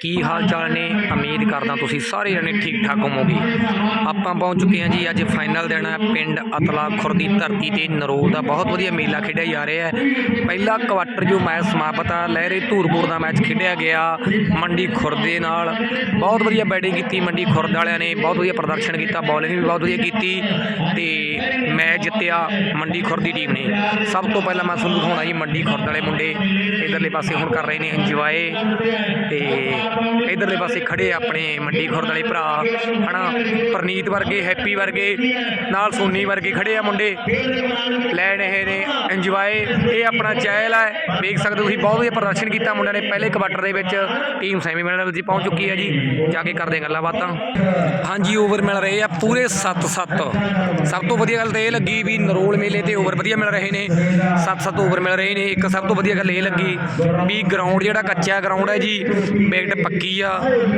ਕੀ ਹਾਲ ਚਾਲ ਨੇ? ਉਮੀਦ ਕਰਦਾ ਤੁਸੀਂ ਸਾਰੇ ਜਣੇ ਠੀਕ ਠਾਕ ਹੋਵੋਗੇ। ਆਪਾਂ ਪਹੁੰਚ ਚੁੱਕੇ ਹਾਂ ਜੀ ਅੱਜ ਫਾਈਨਲ ਦਿਨ ਹੈ ਪਿੰਡ ਅਤਲਾ ਖੁਰਦੀ ਧਰਤੀ ਤੇ। ਨਰੋਲ ਦਾ ਬਹੁਤ ਵਧੀਆ ਮੇਲਾ ਖੇਡਿਆ ਜਾ ਰਿਹਾ ਹੈ। ਪਹਿਲਾ ਕੁਆਟਰ ਜੋ ਮੈਚ ਸਮਾਪਤ ਆ, ਲਹਿਰੇ ਧੂਰਪੁਰ ਦਾ ਮੈਚ ਖੇਡਿਆ ਗਿਆ ਮੰਡੀ ਖੁਰਦੇ ਨਾਲ। ਬਹੁਤ ਵਧੀਆ ਬੈਟਿੰਗ ਕੀਤੀ ਮੰਡੀ ਖੁਰਦ ਵਾਲਿਆਂ ਨੇ, ਬਹੁਤ ਵਧੀਆ ਪ੍ਰਦਰਸ਼ਨ ਕੀਤਾ ਬੌਲਿੰਗ ਵੀ ਬਹੁਤ ਵਧੀਆ ਕੀਤੀ ਤੇ ਮੈਚ ਜਿੱਤਿਆ ਮੰਡੀ ਖੁਰਦੀ ਟੀਮ ਨੇ। ਸਭ ਤੋਂ ਪਹਿਲਾਂ ਮੈਂ ਤੁਹਾਨੂੰ ਦਿਖਾਉਣਾ ਜੀ ਮੰਡੀ ਖੁਰਦ ਵਾਲੇ ਮੁੰਡੇ। ਇਧਰਲੇ ਪਾਸੇ ਹੁਣ ਕਰ ਰਹੇ ਨੇ ਇੰਜੋਏ ਤੇ ਇਧਰਲੇ ਪਾਸੇ ਖੜੇ ਆ ਆਪਣੇ ਮੰਡੀ ਖੁਰਦ ਵਾਲੇ ਭਰਾ, ਹਨਾ? ਪ੍ਰਨੀਤ ਵਰਗੇ, ਹੈਪੀ ਵਰਗੇ, ਨਾਲ ਸੋਨੀ ਵਰਗੇ ਖੜੇ ਆ ਮੁੰਡੇ। ਲੈਣ ਇਹ ਨੇ ਇੰਜੋਏ ਇਹ ਆਪਣਾ ਚਹਿਲ ਹੈ ਵੇਖ ਸਕਦੇ ਹੋ ਤੁਸੀਂ, ਬਹੁਤ ਵਧੀਆ ਪ੍ਰਦਰਸ਼ਨ ਕੀਤਾ ਮੁੰਡਿਆਂ ਨੇ। ਪਹਿਲੇ ਕੁਆਟਰ ਦੇ ਵਿੱਚ ਟੀਮ ਸੈਮੀਫਾਈਨਲ ਵਿੱਚ ਪਹੁੰਚ ਚੁੱਕੀ ਹੈ ਜੀ। ਜਾ ਕੇ ਕਰਦੇ ਗੱਲਾਂ ਬਾਤਾਂ। ਹਾਂਜੀ ਓਵਰ ਮਿਲ ਰਹੇ ਆ ਪੂਰੇ 7-7 ਸਭ ਤੋਂ ਵਧੀਆ ਗੱਲ ਤਾਂ ਇਹ ਲੱਗੀ ਵੀ ਨਰੋਲ ਮੇਲੇ ਤੇ ਓਵਰ ਵਧੀਆ ਮਿਲ ਰਹੇ ਨੇ। 7-7 ਓਵਰ ਮਿਲ ਰਹੇ ਨੇ। ਇੱਕ ਸਭ ਤੋਂ ਵਧੀਆ ਗੱਲ ਇਹ ਲੱਗੀ ਵੀ ਗਰਾਊਂਡ ਜਿਹੜਾ ਕੱਚਾ ਗਰਾਊਂਡ ਹੈ ਜੀ ਵਿਕਟ ਪੱਕੀ ਆ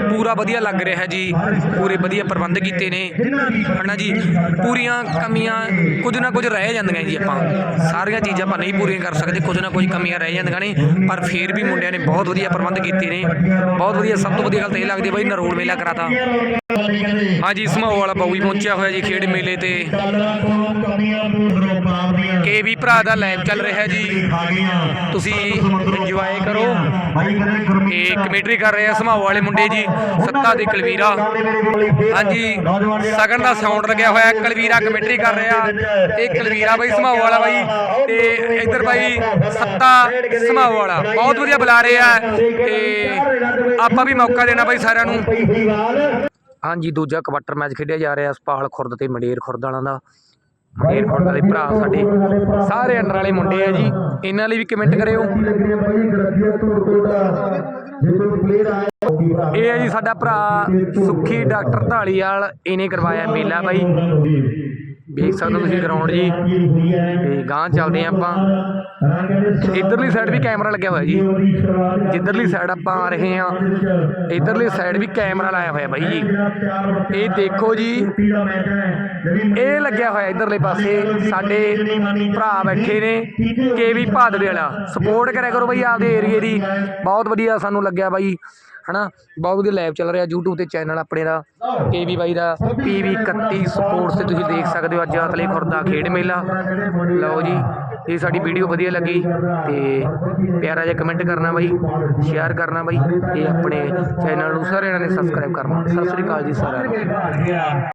ਪੂਰਾ ਵਧੀਆ ਲੱਗ ਰਿਹਾ ਜੀ। ਪੂਰੇ ਵਧੀਆ ਪ੍ਰਬੰਧ ਕੀਤੇ ਨੇ। ਹਨਾ ਜੀ? ਪੂਰੀਆਂ ਕਮੀਆਂ ਕੁਝ ਨਾ ਕੁਝ ਰਹਿ ਜਾਂਦੀਆਂ ਜੀ ਆਪਾਂ। ਸਾਰੀਆਂ ਚੀਜ਼ਾਂ ਆਪਾਂ ਨਹੀਂ ਪੂਰੀਆਂ ਕਰ ਸਕਦੇ, ਕੁਝ ਨਾ ਕੁਝ ਕਮੀਆਂ ਰਹਿ ਜਾਂਦੀਆਂ ਨੇ। ਪਰ ਫੇਰ ਵੀ ਮੁੰਡਿਆਂ ਨੇ ਬਹੁਤ ਵਧੀਆ ਪ੍ਰਬੰਧ ਕੀਤੇ ਨੇ। ਬਹੁਤ ਵਧੀਆ, ਸਭ ਤੋਂ ਵਧੀਆ ਗੱਲ ਤਾਂ ਇਹ ਲੱਗਦੀ ਹੈ ਬਈ ਨਰੋਲ ਮੇਲਾ ਕਰਾਤਾ। ਹਾਂਜੀ ਸਮਾਓ ਵਾਲਾ ਬਾਊ ਵੀ ਪਹੁੰਚਿਆ ਹੋਇਆ ਜੀ ਖੇਡ ਮੇਲੇ ਤੇ। ਕੇ ਵੀ ਭਰਾ ਦਾ ਲਾਈਵ ਚੱਲ ਰਿਹਾ ਜੀ। ਤੁਸੀਂ ਇੰਜੋਏ ਕਰੋ। ਇਹ ਕਮੇਟਰੀ ਕਰ ਰਹੇ ਆ ਸਮਾਓ ਵਾਲੇ ਮੁੰਡੇ ਜੀ, ਸੱਤਾ ਦੇ ਕਲਵੀਰਾ। ਹਾਂਜੀ, ਸਗਨ ਦਾ ਸਾਊਂਡ ਲੱਗਿਆ ਹੋਇਆ, ਕਲਵੀਰਾ ਕਮੇਟਰੀ ਕਰ ਰਿਹਾ। ਇਹ ਕਲਵੀਰਾ ਬਾਈ ਸਮਾਓ ਵਾਲਾ ਬਾਈ। ਤੇ ਇੱਧਰ ਬਾਈ, ਸੱਤਾ ਸਮਾਓ ਵਾਲਾ। ਬਹੁਤ ਵਧੀਆ ਬੁਲਾ ਰਹੇ ਆ ਤੇ ਆਪਾਂ ਵੀ ਮੌਕਾ ਦੇਣਾ ਬਾਈ ਸਾਰਿਆਂ ਨੂੰ। ਹਾਂਜੀ ਦੂਜਾ ਕੁਆਟਰ ਮੈਚ ਖੇਡਿਆ ਜਾ ਰਿਹਾ ਸਪਾਲ ਖੁਰਦ ਤੇ ਮੰਡੇਰ ਖੁਰਦ ਵਾਲਾਂ ਦਾ। ਮੰਡੇਰ ਖੁਰਦ ਵਾਲੇ ਭਰਾ ਸਾਡੇ ਸਾਰੇ ਅੰਡਰ ਵਾਲੇ ਮੁੰਡੇ ਆ ਜੀ। ਇਹਨਾਂ ਲਈ ਵੀ ਕਮੈਂਟ ਕਰਿਓ। ਇਹ ਹੈ ਜੀ ਸਾਡਾ ਭਰਾ ਸੁੱਖੀ ਡਾਕਟਰ ਢਾਲੀਵਾਲ ਇਹਨੇ ਕਰਵਾਇਆ ਮੇਲਾ ਬਾਈ। ਵੇਖ ਸਕਦੇ ਹੋ ਤੁਸੀਂ ਗਰਾਊਂਡ ਜੀ। ਤੇ ਗਾਂ ਚੱਲਦੇ ਹਾਂ ਆਪਾਂ। ਇਧਰਲੀ ਸਾਈਡ ਵੀ ਕੈਮਰਾ ਲੱਗਿਆ ਹੋਇਆ ਜੀ। ਜਿੱਧਰਲੀ ਸਾਈਡ ਆਪਾਂ ਆ ਰਹੇ ਹਾਂ, ਇਧਰਲੀ ਸਾਈਡ ਵੀ ਕੈਮਰਾ ਲਾਇਆ ਹੋਇਆ ਬਾਈ ਜੀ। ਇਹ ਦੇਖੋ ਜੀ, ਇਹ ਲੱਗਿਆ ਹੋਇਆ ਇਧਰਲੇ ਪਾਸੇ। ਸਾਡੇ ਭਰਾ ਬੈਠੇ ਨੇ ਕੇਵੀ ਭਾਦੜੇ ਵਾਲਾ। ਸਪੋਰਟ ਕਰਿਆ ਕਰੋ ਬਾਈ ਆਪਦੇ ਏਰੀਏ ਦੀ। ਬਹੁਤ ਵਧੀਆ ਸਾਨੂੰ ਲੱਗਿਆ ਬਾਈ। ਹਨਾ? ਬਹੁਤ ਵਧੀਆ ਲਾਈਵ ਚੱਲ ਰਿਹਾ YouTube ਤੇ ਚੈਨਲ ਆਪਣੇ ਦਾ ਕੇਵੀ ਬਾਈ ਦਾ PV 31 ਸਪੋਰਟਸ ਤੇ ਤੁਸੀਂ ਦੇਖ ਸਕਦੇ ਹੋ ਅੱਜ ਅਤਲੇ ਖੁਰਦਾ ਖੇਡ ਮੇਲਾ। ਲਓ ਜੀ, ਇਹ ਸਾਡੀ ਵੀਡੀਓ ਵਧੀਆ ਲੱਗੀ ਤੇ ਪਿਆਰਾ ਜਿਹਾ ਕਮੈਂਟ ਕਰਨਾ ਬਾਈ ਸ਼ੇਅਰ ਕਰਨਾ ਬਾਈ ਤੇ ਆਪਣੇ ਚੈਨਲ ਨੂੰ ਸਾਰਿਆਂ ਨੇ ਸਬਸਕ੍ਰਾਈਬ ਕਰਨਾ। ਸਤਿ ਸ੍ਰੀ ਅਕਾਲ ਜੀ ਸਾਰਿਆਂ ਨੂੰ।